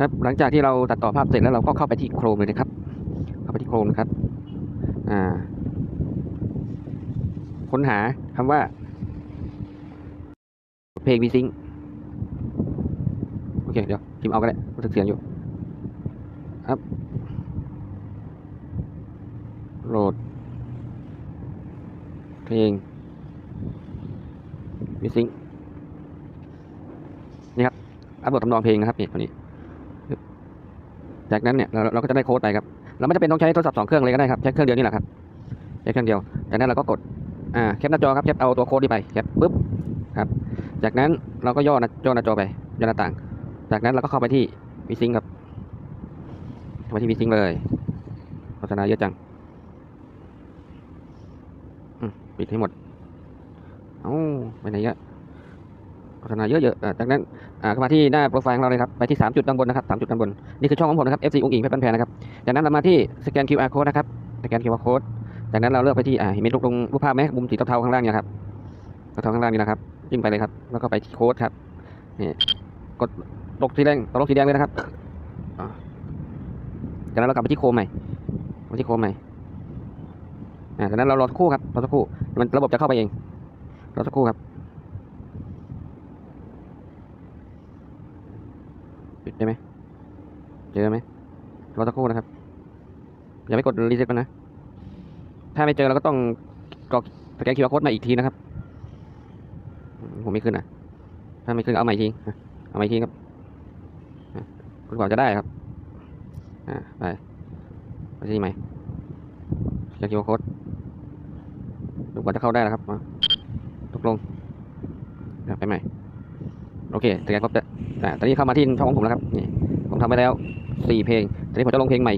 ครับหลังจากที่เราตัดต่อภาพเสร็จแล้วเราก็เข้าไปที่โครมเลยนะครับ เข้าไปที่โครมนะครับอ่าค้นหาคำว่า เพลงวีซิงโอเคเดี๋ยวพิมพ์เอาก็ได้รู้สึกเสียงอยู่ครับโหลด เพลงวีซิงนี่ครับอัปโหลดตำนองเพลงนะครับนี่ตัวนี้ จากนั้นเนี่ยเราเราก็จะได้โค้ดไปครับเราไม่จำเป็นต้องใช้โทรศัพท์สองเครื่องเลยก็ได้ครับใช้เครื่องเดียวนี่แหละครับใช้เครื่องเดียว จากนั้นเราก็กดอ่าแคปหน้าจอครับแคปเอาตัวโค้ดนี้ไปแคปปุ๊บครับจากนั้นเราก็ย่อหน้าย่อหน้าจอไปย่อหน้าต่าง จากนั้นเราก็เข้าไปที่วิซิงครับเข้าไปที่วิซิงเลยโฆษณาเยอะจังปิดให้หมด เอ้าไปไหนเยอะ โฆษณาเยอะๆอ่าจากนั้นเข้ามาที่หน้าโปรไฟล์ของเราเลยครับ ไปที่ 3 จุดด้านบนนะครับ3จุดด้านบน นี่คือช่องของผมนะครับ FC องค์อิงเพชรบ้านแพงนะครับ จากนั้นเรามาที่สแกน QR code นะครับ สแกน QR code จากนั้นเราเลือกไปที่อ่าเห็นไหมลูกลงรูปภาพไหมมุมสีเทาๆข้างล่างเนี่ยครับเทาๆข้างล่างนี่นะครับจิ้มไปเลยครับ แล้วก็ไปที่โค้ดครับ นี่ กดตกสีแดงตกลงสีแดงเลยนะครับ จากนั้นเรากลับไปที่โคมใหม่ไปที่โคมใหม่อ่าจากนั้นเรารอสักครู่ครับ รอสักครู่ มันระบบจะเข้าไปเอง รอสักครู่ครับ ปิดได้ไหมเจอไหมรอสักครู่นะครับ อย่าไปกดรีเซ็ตกันนะ ถ้าไม่เจอเราก็ต้องกรอกสแกนคิวอาร์โค้ดมาอีกทีนะครับ ผมไม่ขึ้นอะ ถ้าไม่ขึ้นเอาใหม่อีกทีเอาใหม่อีกทีครับคุณกว่าจะได้ครับ อ่าไปไปที่ใหม่สแกนคิวอาร์โค้ดดูกว่าจะเข้าได้แล้วครับมาตกลงไปใหม่ โอเคสแกนครบแต่ตอนนี้เข้ามาที่ช่องของผมแล้วครับนี่ผมทำไปแล้วสี่เพลงตอนนี้ผมจะลงเพลงใหม่